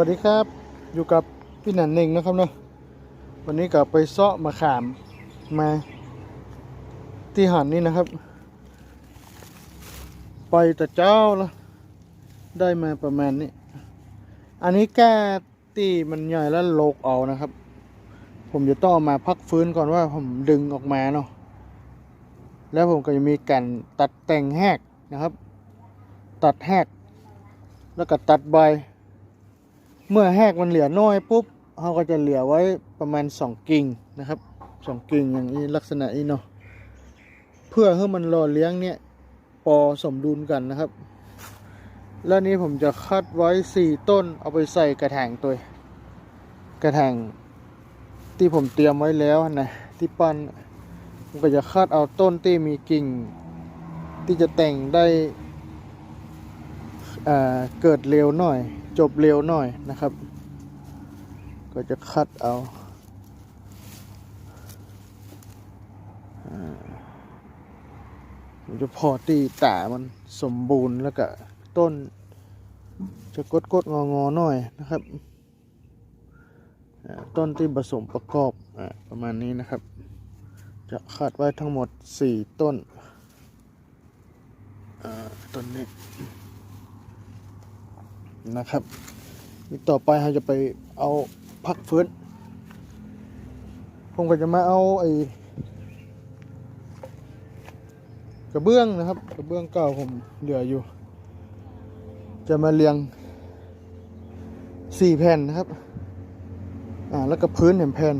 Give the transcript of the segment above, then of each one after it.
วัสดีครับอยู่กับพี่หนันเน่งนะครับเนาะวันนี้ก็ไปเซาะมาขามมาที่หันนี่นะครับ ไปแต่เจ้าแล้วได้มาประมาณนี้ อันนี้แก้ตีมันใหญ่แล้วโลกเอานะครับ ผมจะต้องมาพักฟื้นก่อนว่าผมดึงออกมาเนาะแล้วผมก็จะมีการตัดแต่งแหกนะครับ ตัดแหกแล้วก็ตัดใบ เมื่อแหกมันเหลือน้อยปุ๊บเราก็จะเหลือไว้ประมาณสองกิ่งนะครับสองกิ่งอย่างนี้ลักษณะนี้เนาะเพื่อให้มันรอเลี้ยงเนี่ยปอสมดุลกันนะครับ แล้วนี้ผมจะคัดไว้สี่ต้นเอาไปใส่กระถางตัว กระถางที่ผมเตรียมไว้แล้วนะที่ปั้นผมก็จะคัดเอาต้นที่มีกิ่ง ที่จะแต่งได้ เกิดเร็วหน่อย จบเร็วหน่อยนะครับ ก็จะคัดเอาจะพอตีตามันสมบูรณ์แล้วก็ต้น จะกดกดงองอๆหน่อยนะครับ ต้นที่ผสมประกอบอประมาณนี้นะครับ จะคัดไว้ทั้งหมด 4 ต้นต้นนี้ นะครับนี่ต่อไปเราจะไปเอาพักฟื้น ผมก็จะมาเอาไอ้กระเบื้องนะครับ กระเบื้องเก่าผมเหลืออยู่ จะมาเรียงสี่แผ่นนะครับ อ่าแล้วก็พื้นหนึ่งแผ่น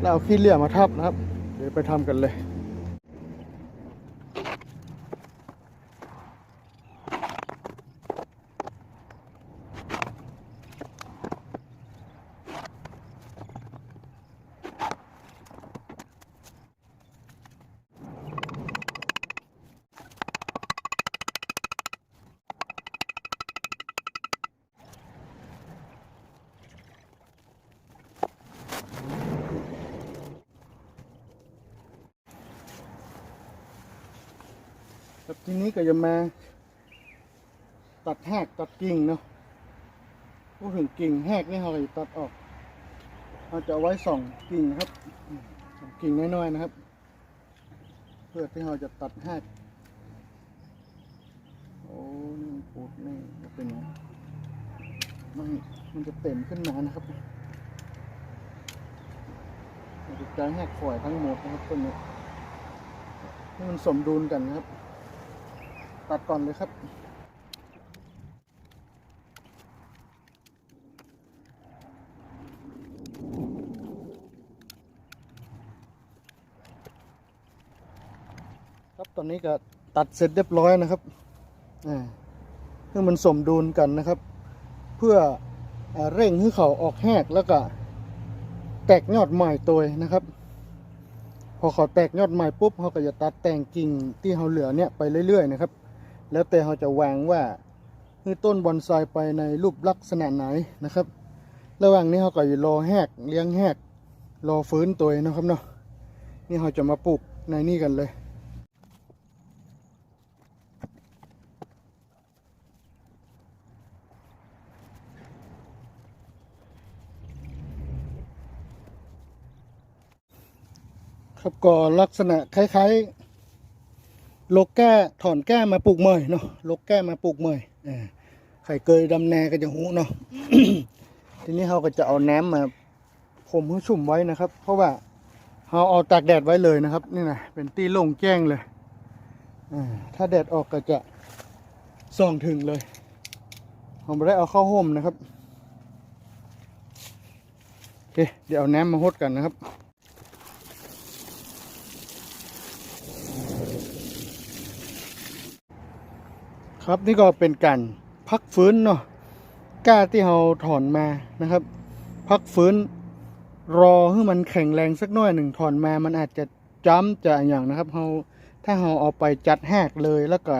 แล้วเอาขี้เหลี่ยมมาทับนะครับ เดี๋ยวไปทำกันเลย ครับทีนี้ก็จะมา ตัดแหกตัดกิ่งเนาะพูดถึงกิ่งแหกนี่เราจะตัดออกเราจะไว้สองกิ่งครับสองกิ่งน้อยๆนะครับ เพื่อที่เราจะตัดแหกโอ้นี่ปูดนี่จะเป็นไงมันมันจะเต็มขึ้นมานะครับจะแหกฝอยทั้งหมดนะครับต้นนี้ให้มันสมดุลกันนะครับ ตัดก่อนเลยครับ ครับตอนนี้ก็ตัดเสร็จเรียบร้อยนะครับอ่เพื่อมันสมดุลกันนะครับ เพื่ออเร่งให้เขาออกแหกแล้วก็แตกยอดใหม่ตัวนะครับ พอเขาแตกยอดใหม่ปุ๊บเขาก็จะตัดแต่งกิ่งที่เขาเหลือเนี่ยไปเรื่อยๆนะครับ แล้วแต่เขาจะวางว่าให้ต้นบอนไซไปในรูปลักษณะไหนนะครับ ระหว่างนี้เขาก็จะรอแหกเลี้ยงแหกรอฟื้นตัวนะครับเนาะนี่เขาจะมาปลูกในนี่กันเลยครับก็ลักษณะคล้ายๆ ลกแก้ถอนแก้มาปลูกเมยเนาะโลกแก้มาปลูกเมยอ่าใครเคยดำนก็จะหูเนาะทีนี้เราก็จะเอาน้ำมมาพรมให้ชุ่มไว้นะครับ เพราะว่าเราเอาตากแดดไว้เลยนะครับ นี่นะเป็นตีโล่งแจ้งเลยอ่าถ้าแดดออกก็จะส่องถึงเลยเราไม่ได้เอาเข้าห่มนะครับโอเคเดี๋ยวเอาน้ำมาหดกันนะครับ ครับนี่ก็เป็นการพักฟื้นเนาะกล้าที่เราถอนมานะครับ พักฟื้นรอให้มันแข็งแรงสักหน่อยหนึ่งถอนมามันอาจจะจ้ำจะอย่างนะครับเราถ้าเราเอาไปจัดแหกเลยแล้วก็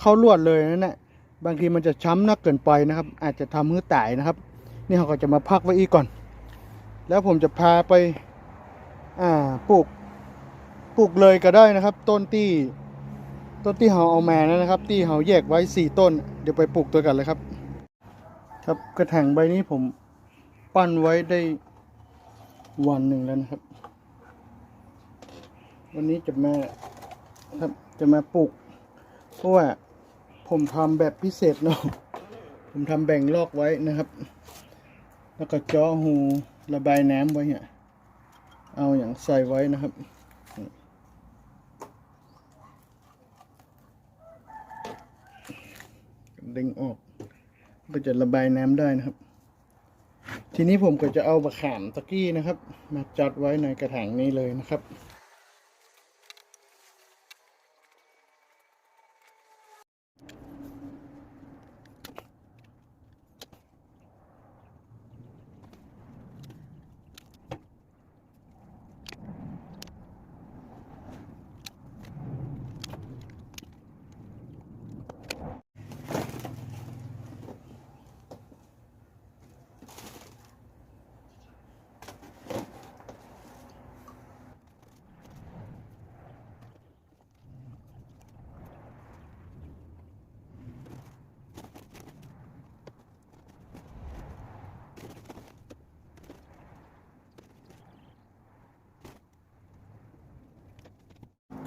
เข้าลวดเลยนั่นแหละบางทีมันจะช้ำนักเกินไปนะครับ อาจจะทำให้ตายนะครับ นี่เราก็จะมาพักไว้อีกก่อน แล้วผมจะพาไปอ่าปลูกปลูกเลยก็ได้นะครับ ต้นที่ ต้นที่เราเอามานะครับ ที่เราแยกไว้สี่ต้น เดี๋ยวไปปลูกตัวกันเลยครับ ครับกระถางใบนี้ผมปั้นไว้ได้วันหนึ่งแล้วนะครับ วันนี้จะมาครับจะมาปลูก เพราะว่าผมทำแบบพิเศษเนาะผมทำแบ่งลอกไว้นะครับ แล้วก็จาะหูระบายน้ำไว้เนี่ยเอาอย่างใส่ไว้นะครับ ดึงออกก็จะระบายน้ำได้นะครับ ทีนี้ผมก็จะเอาบะขามตะกี้นะครับ มาจัดไว้ในกระถางนี้เลยนะครับ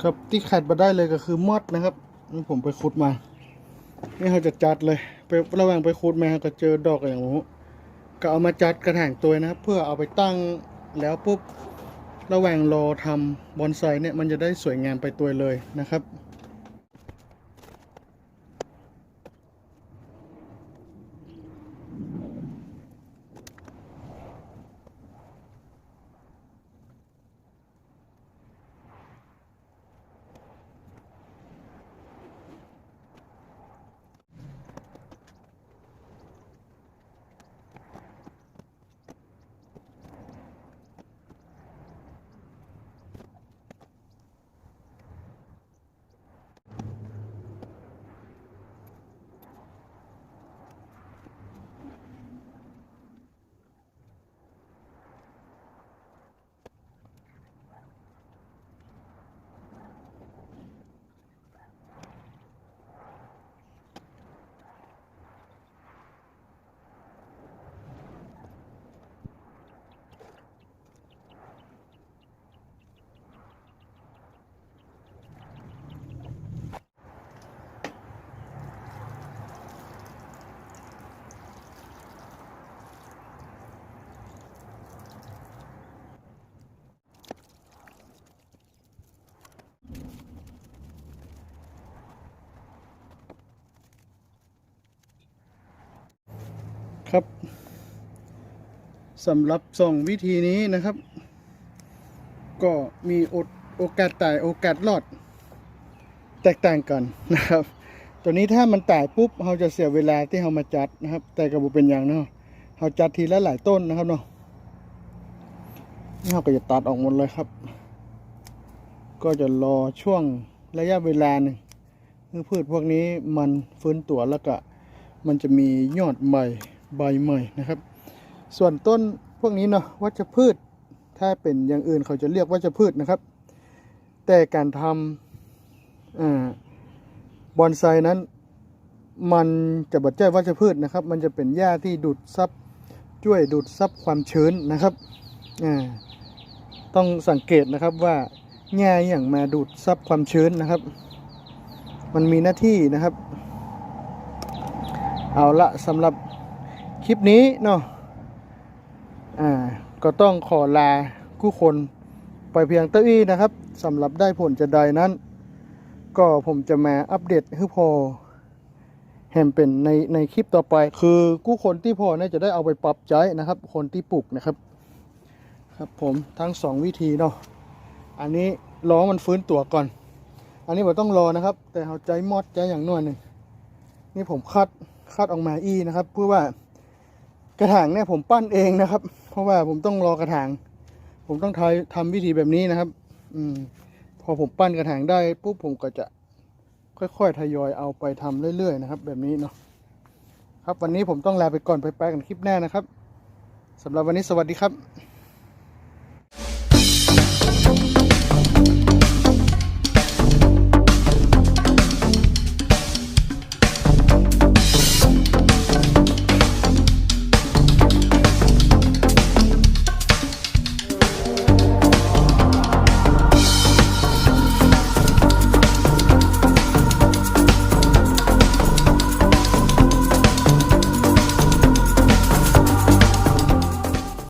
ครับที่ขาดมาได้เลยก็คือมอดนะครับนี่ผมไปขุดมา นี่เขาจะจัดเลย ไประหว่างไปขุดมาก็เจอดอกอย่างนี้ก็เอามาจัดกระถางตัวนะครับ เพื่อเอาไปตั้งแล้วปุ๊บระหว่างรอทำบอนไซเนี่ยมันจะได้สวยงามไปตัวเลยนะครับ ครับสำหรับสองวิธีนี้นะครับ ก็มีโอโอกาสตายโอกาสรอด แตกต่างกันนะครับ ตัวนี้ถ้ามันตายปุ๊บเราจะเสียเวลาที่เรามาจัดนะครับ แต่กระบุเป็นอย่างเนาะเราจัดทีละหลายต้นนะครับเนาะนี่เราก็จะตัดออกหมดเลยครับ ก็จะรอช่วงระยะเวลาหนึ่งเมื่อพืชพวกนี้มันฟื้นตัวแล้วก็มันจะมียอดใหม่ ใบใหม่นะครับ ส่วนต้นพวกนี้เนาะวัชพืช ถ้าเป็นอย่างอื่นเขาจะเรียกวัชพืชนะครับ แต่การทำอบอนไซนั้น มันจะบัดใจวัชพืชนะครับ มันจะเป็นหญ้าที่ดูดซับช่วยดูดซับความชื้นนะครับต้องสังเกตนะครับว่าหญ้าอย่างมาดูดซับความชื้นนะครับ มันมีหน้าที่นะครับ เอาละสำหรับ คลิปนี้เนาะอ่าก็ต้องขอลาคู่คนไปเพียงเต้าอี้นะครับสำหรับได้ผลจะใดนั้น ก็ผมจะมาอัปเดตให้พอแฮมเป็นในในคลิปต่อไป คือกู้คนที่พอเนี่ยจะได้เอาไปปรับใช้นะครับ คนที่ปลูกนะครับ ครับผมทั้งสองวิธีเนาะอันนี้รอมันฟื้นตัวก่อน อันนี้ผมต้องรอนะครับ แต่เอาใจมอดใจอย่างน้อยหนึ่งนี่ผมคัดคัดออกมาอีนะครับ เพื่อว่า กระถางเนี่ยผมปั้นเองนะครับ เพราะว่าผมต้องรอกระถาง ผมต้องทำทำวิธีแบบนี้นะครับ อืม พอผมปั้นกระถางได้ปุ๊บผมก็จะค่อยๆทยอยเอาไปทำเรื่อยๆนะครับ แบบนี้เนาะครับวันนี้ผมต้องลาไปก่อนไปแป๊กกันคลิปหน้านะครับสำหรับวันนี้สวัสดีครับ